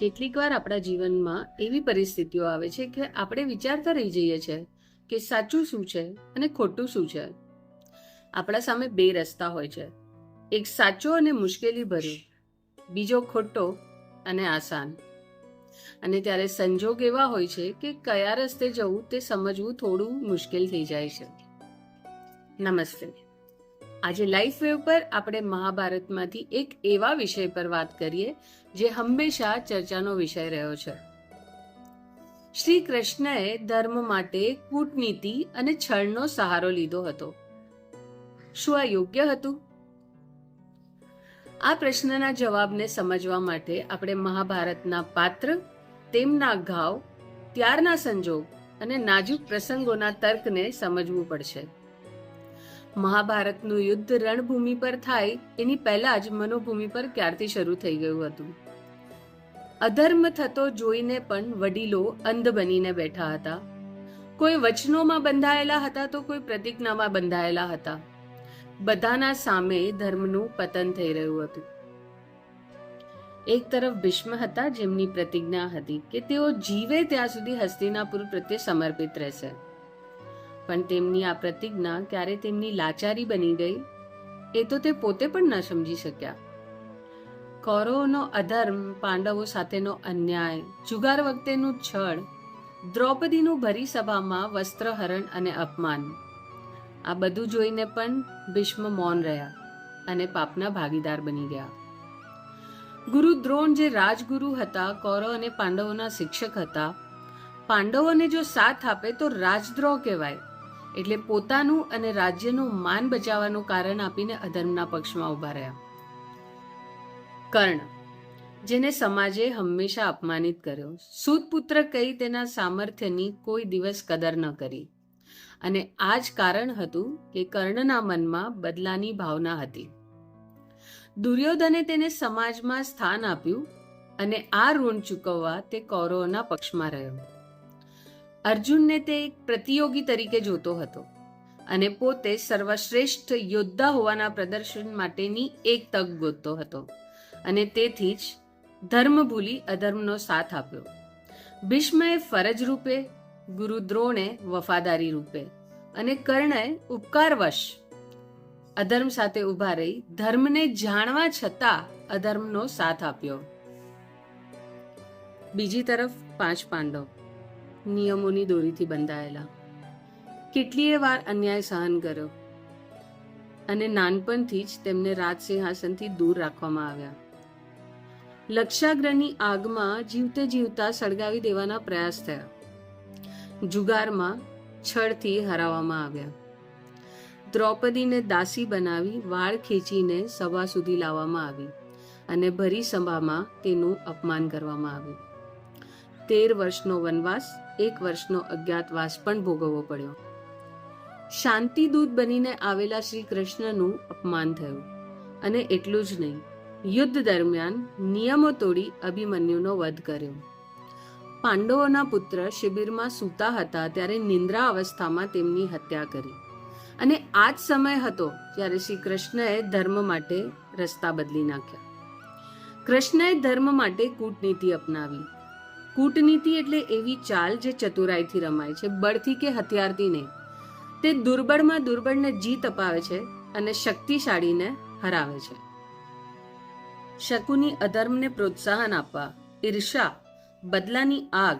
કેટલીક વાર આપણા જીવનમાં એવી પરિસ્થિતિઓ આવે છે કે આપણે વિચારતા રહી જઈએ છીએ કે સાચું શું છે અને ખોટું શું છે. આપણા સામે બે રસ્તા હોય છે. એક સાચો અને મુશ્કેલી ભર્યો બીજો ખોટો અને આસાન. અને ત્યારે સંજોગ એવા હોય છે કે કયા રસ્તે જવું તે સમજવું થોડું મુશ્કેલ થઈ જાય છે. નમસ્તે. આજે લાઈફ વેવ પર આપણે મહાભારતમાંથી એક એવા વિષય પર વાત કરીએ, જે હંમેશા ચર્ચાનો વિષય રહ્યો છે. શ્રી કૃષ્ણએ ધર્મ માટે કૂટનીતિ અને છળનો સહારો લીધો હતો. શું આ યોગ્ય હતું? આ પ્રશ્નના જવાબને સમજવા માટે આપણે મહાભારતના પાત્ર, તેમના ઘાવ, ત્યારના સંજોગ અને નાજુક પ્રસંગોના તર્કને સમજવું પડશે. મહાભારતનું યુદ્ધ રણભૂમિ પર થાય, એની પહેલા જ મનોભૂમિ પર ક્યારથી શરૂ થઈ ગયું હતું? અધર્મ થતો જોઈને પણ વડીલો અંધ બનીને બેઠા હતા. કોઈ વચનોમાં બંધાયેલા હતા તો કોઈ પ્રતિજ્ઞામાં બંધાયેલા હતા. બધાના સામે ધર્મનું પતન થઈ રહ્યું હતું. એક તરફ ભીષ્મ હતા જેમની પ્રતિજ્ઞા હતી કે તેઓ જીવે ત્યાં સુધી હસ્તિનાપુર પ્રત્યે સમર્પિત રહેશે. પણ તેમની આ પ્રતિજ્ઞા ક્યારે તેમની લાચારી બની ગઈ, એ તો તે પોતે પણ ન સમજી શક્યા. કૌરવોનો અધર્મ, પાંડવો સાથેનો અન્યાય, જુગાર વખતેનું છળ, દ્રૌપદીનું ભરી સભામાં વસ્ત્રહરણ અને અપમાન, આ બધું જોઈને પણ ભીષ્મ મૌન રહ્યા અને પાપના ભાગીદાર બની ગયા. ગુરુ દ્રોણ જે રાજગુરુ હતા, કૌરવ અને પાંડવોના શિક્ષક હતા, પાંડવોને જો સાથ આપે તો રાજદ્રોહ કહેવાય. એટલે પોતાનું અને રાજ્યનું માન બચાવવાનું કારણ આપીને અધર્મના પક્ષમાં ઊભા રહ્યા. કર્ણ, જેને સમાજે હંમેશા અપમાનિત કર્યો સુતપુત્ર કહી તેના સામર્થ્યની કોઈ દિવસ કદર ન કરી. અને આ જ કારણ હતું કે કર્ણના મનમાં બદલાની ભાવના હતી. દુર્યોધને તેને સમાજમાં સ્થાન આપ્યું અને આ ઋણ ચૂકવવા તે કૌરવોના પક્ષમાં રહ્યો. અર્જુનને તે એક પ્રતિયોગી તરીકે જોતો હતો અને પોતે સર્વશ્રેષ્ઠ યોદ્ધા હોવાના પ્રદર્શન માટેની એક તક ગોતતો હતો અને તેથી જ ધર્મ ભૂલી અધર્મનો સાથ આપ્યો. ભીષ્મએ ફરજ રૂપે ગુરુ દ્રોણે વફાદારી રૂપે અને કર્ણએ ઉપકારવશ અધર્મ સાથે ઊભા રહી ધર્મને જાણવા છતાં અધર્મનો સાથ આપ્યો. બીજી તરફ પાંચ પાંડવ. નિયમોની દોરીથી બંધાયેલા. કેટલીય વાર અન્યાય સહન કર્યો અને નાનપણથી જ તેમને રાજ સિંહાસનથી દૂર રાખવામાં આવ્યા. લક્ષાગ્રહની આગમાં જીવતે જીવતા સળગાવી દેવાના પ્રયાસ થયા. જુગારમાં છળથી હરાવવામાં આવ્યા. દ્રૌપદીને દાસી બનાવી વાળ ખેંચીને સભા સુધી લાવવામાં આવી અને ભરી સભામાં તેનું અપમાન કરવામાં આવ્યું. તેર વર્ષનો વનવાસ, એક વર્ષનો અજ્ઞાતવાસ પણ ભોગવવો પડ્યો. શાંતિદૂત બનીને આવેલા શ્રી કૃષ્ણનું અપમાન થયું. અને એટલું જ નહીં, યુદ્ધ દરમિયાન નિયમો તોડી અભિમન્યુનો વધ કર્યો. પાંડવોના પુત્ર શિબિરમાં સૂતા હતા ત્યારે નિંદ્રા અવસ્થામાં તેમની હત્યા કરી. અને આ જ સમય હતો જ્યારે શ્રી કૃષ્ણએ ધર્મ માટે રસ્તા બદલી નાખ્યા. કૃષ્ણએ ધર્મ માટે કૂટનીતિ અપનાવી. કૂટનીતિ એટલે એવી ચાલ જે ચતુરાઈથી રમાય છે, બળથી કે હથિયારથી નહીં. તે દુર્બળમાં દુર્બળને જીત અપાવે છે અને શક્તિશાળીને હરાવે છે. શકુની અધર્મને પ્રોત્સાહન આપવા, ઈર્ષા, બદલાની આગ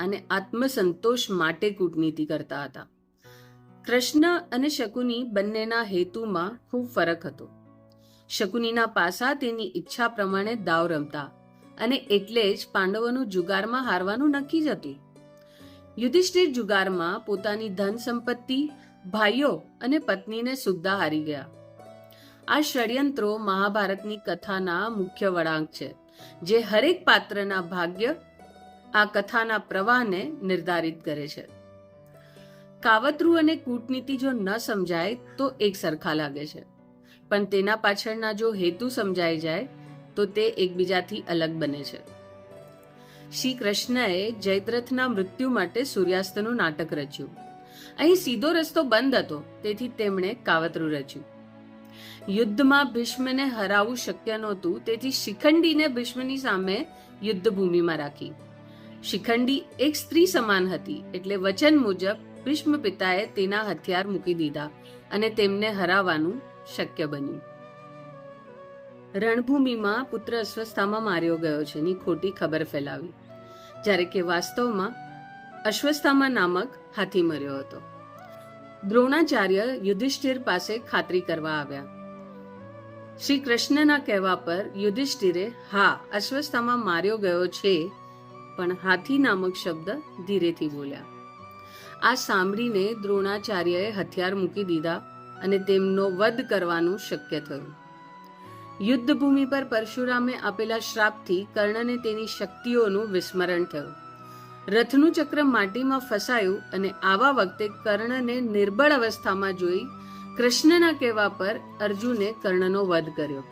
અને આત્મસંતોષ માટે કૂટનીતિ કરતા હતા. કૃષ્ણ અને શકુની બંનેના હેતુમાં ખૂબ ફરક હતો. શકુનીના પાસા તેની ઈચ્છા પ્રમાણે દાવ રમતા અને એટલે જ પાંડવોનું જુગારમાં હારવાનું નક્કી જ હતું. યુધિષ્ઠિર જુગારમાં પોતાની ધન સંપત્તિ, ભાઈઓ અને પત્નીને સુદ્ધા હારી ગયા. આ ષડયંત્રો મહાભારતની કથાના મુખ્ય વળાંક છે, જે હરેક પાત્રના ભાગ્ય, આ કથાના પ્રવાહને નિર્ધારિત કરે છે. કાવતરું અને કૂટનીતિ જો ન સમજાય તો એક સરખા લાગે છે. પણ તેના પાછળના જો હેતુ સમજાઈ જાય તો તે એકબીજાથી અલગ બને છે. શ્રી કૃષ્ણએ જયદ્રથના મૃત્યુ માટે સૂર્યાસ્તનું નાટક રચ્યું. અહીં સીધો રસ્તો બંધ હતો, તેથી તેમણે કાવતરું રચ્યું. યુદ્ધમાં ભીષ્મને હરાવવું શક્ય નહોતું, તેથી શિખંડીને ભીષ્મની સામે યુદ્ધ ભૂમિમાં રાખી. શિખંડી એક સ્ત્રી સમાન હતી, એટલે વચન મુજબ ભીષ્મ પિતાએ તેના હથિયાર મૂકી દીધા અને તેમને હરાવવાનું શક્ય બન્યું. રણભૂમિમાં પુત્ર અશ્વસ્થામાં માર્યો ગયો છે ની ખોટી ખબર ફેલાવી. જ્યારે કે વાસ્તવમાં અશ્વસ્થામાં નામક હાથી મર્યો હતો. દ્રોણાચાર્ય યુધિષ્ઠિર પાસે ખાતરી કરવા આવ્યા. શ્રી કૃષ્ણના કહેવા પર યુધિષ્ઠિરે, હા અશ્વસ્થામાં માર્યો ગયો છે, પણ હાથી નામક શબ્દ ધીરેથી બોલ્યા. આ સાંભળીને દ્રોણાચાર્યએ હથિયાર મૂકી દીધા અને તેમનો વધ કરવાનું શક્ય થયું. યુદ્ધ ભૂમિ પર પરશુરામે આપેલા શ્રાપથી કર્ણને તેની શક્તિઓનું વિસ્મરણ થયું. રથનું ચક્ર માટીમાં ફસાયું અને આવા વખતે કર્ણને નિર્બળ અવસ્થામાં જોઈ કૃષ્ણના કહેવા પર અર્જુને કર્ણનો વધ કર્યો.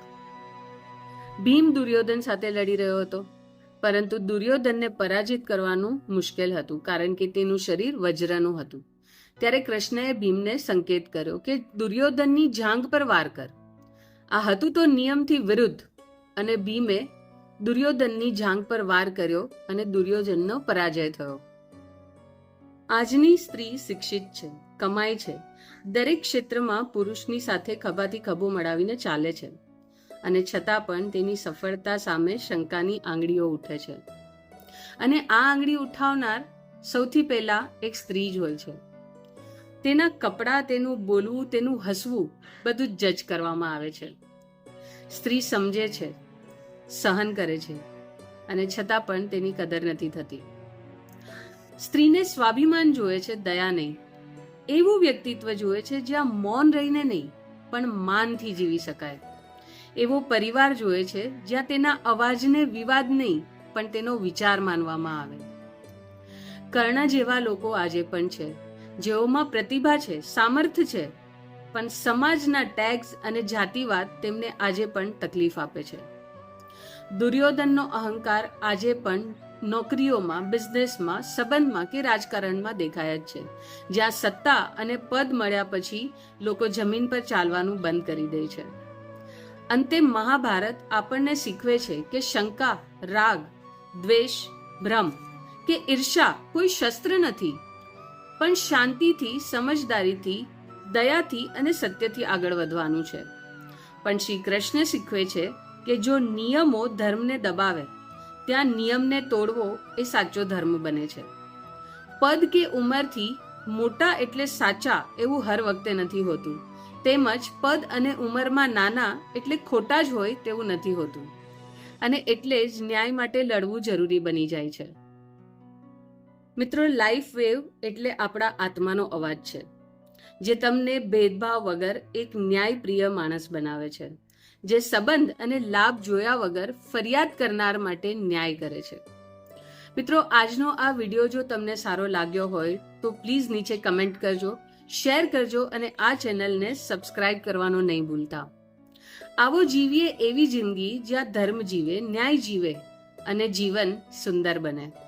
ભીમ દુર્યોધન સાથે લડી રહ્યો હતો, પરંતુ દુર્યોધનને પરાજિત કરવાનું મુશ્કેલ હતું, કારણ કે તેનું શરીર વજ્રનું હતું. ત્યારે કૃષ્ણએ ભીમને સંકેત કર્યો કે દુર્યોધનની જાંગ પર વાર કર. આ હતું તો નિયમથી વિરુદ્ધ અને ભીમે દુર્યોધનની જાંગ પર વાર કર્યો અને દુર્યોધનનો પરાજય થયો. આજની સ્ત્રી શિક્ષિત છે કમાય છે, દરેક ક્ષેત્રમાં પુરુષની સાથે ખભાથી ખભો મળાવીને ચાલે છે અને છતાં પણ તેની સફળતા સામે શંકાની આંગળીઓ ઉઠે છે. અને આ આંગળી ઉઠાવનાર સૌથી પહેલા એક સ્ત્રી જ હોય છે. તેના કપડાં, તેનું બોલવું, તેનું હસવું બધું જજ કરવામાં આવે છે. સ્ત્રી સમજે છે, સહન કરે છે અને છતાં પણ તેની કદર નથી થતી. સ્ત્રીને સ્વાભિમાન જોવે છે દયા નહીં. એવું વ્યક્તિત્વ જોવે છે જ્યાં મૌન રહીને નહીં, પણ માનથી જીવી શકાય. એવો પરિવાર જોએ છે જ્યાં તેના અવાજને વિવાદ નહીં, પણ તેનો વિચાર માનવામાં આવે. કર્ણ જેવા લોકો આજે પણ છે. જેઓમાં પ્રતિભા છે સામર્થ્ય છે, પણ સમાજના ટેગ્સ અને જાતિવાદ તેમને આજે પણ તકલીફ આપે છે. દુર્યોધનનો અહંકાર આજે પણ નોકરીઓમાં બિઝનેસમાં સંબંધમાં કે રાજકારણમાં દેખાય જ છે, જ્યાં સત્તા અને પદ મળ્યા પછી લોકો જમીન પર ચાલવાનું બંધ કરી દે છે. અંતે મહાભારત આપણને શીખવે છે કે શંકા, રાગ, દ્વેષ, ભ્રમ કે ઈર્ષા કોઈ શસ્ત્ર નથી પણ શાંતિથી, સમજદારીથી, દયાથી અને સત્યથી આગળ વધવાનું છે. પણ શ્રી કૃષ્ણ શીખવે છે કે જો નિયમો ધર્મને દબાવે, ત્યાં નિયમને તોડવો એ સાચો ધર્મ બને છે. પદ કે ઉંમરથી મોટા એટલે સાચા એવું હર વખતે નથી હોતું. તેમજ પદ અને ઉંમરમાં નાના એટલે ખોટા જ હોય તેવું નથી હોતું. અને એટલે જ ન્યાય માટે લડવું જરૂરી બની જાય છે. મિત્રો લાઈફ વેવ એટલે આપણા આત્માનો અવાજ છે, જે તમને ભેદભાવ વગર એક ન્યાયપ્રિય માણસ બનાવે છે, જે સંબંધ અને લાભ જોયા વગર ફરિયાદ કરનાર માટે ન્યાય કરે છે. મિત્રો, આજનો આ વીડિયો જો તમને સારો લાગ્યો હોય, તો પ્લીઝ નીચે કમેન્ટ કરજો શેર કરજો અને આ ચેનલને સબસ્ક્રાઇબ કરવાનો નહીં ભૂલતા. આવો જીવીએ એવી જિંદગી જ્યાં ધર્મ જીવે, ન્યાય જીવે અને જીવન સુંદર બને.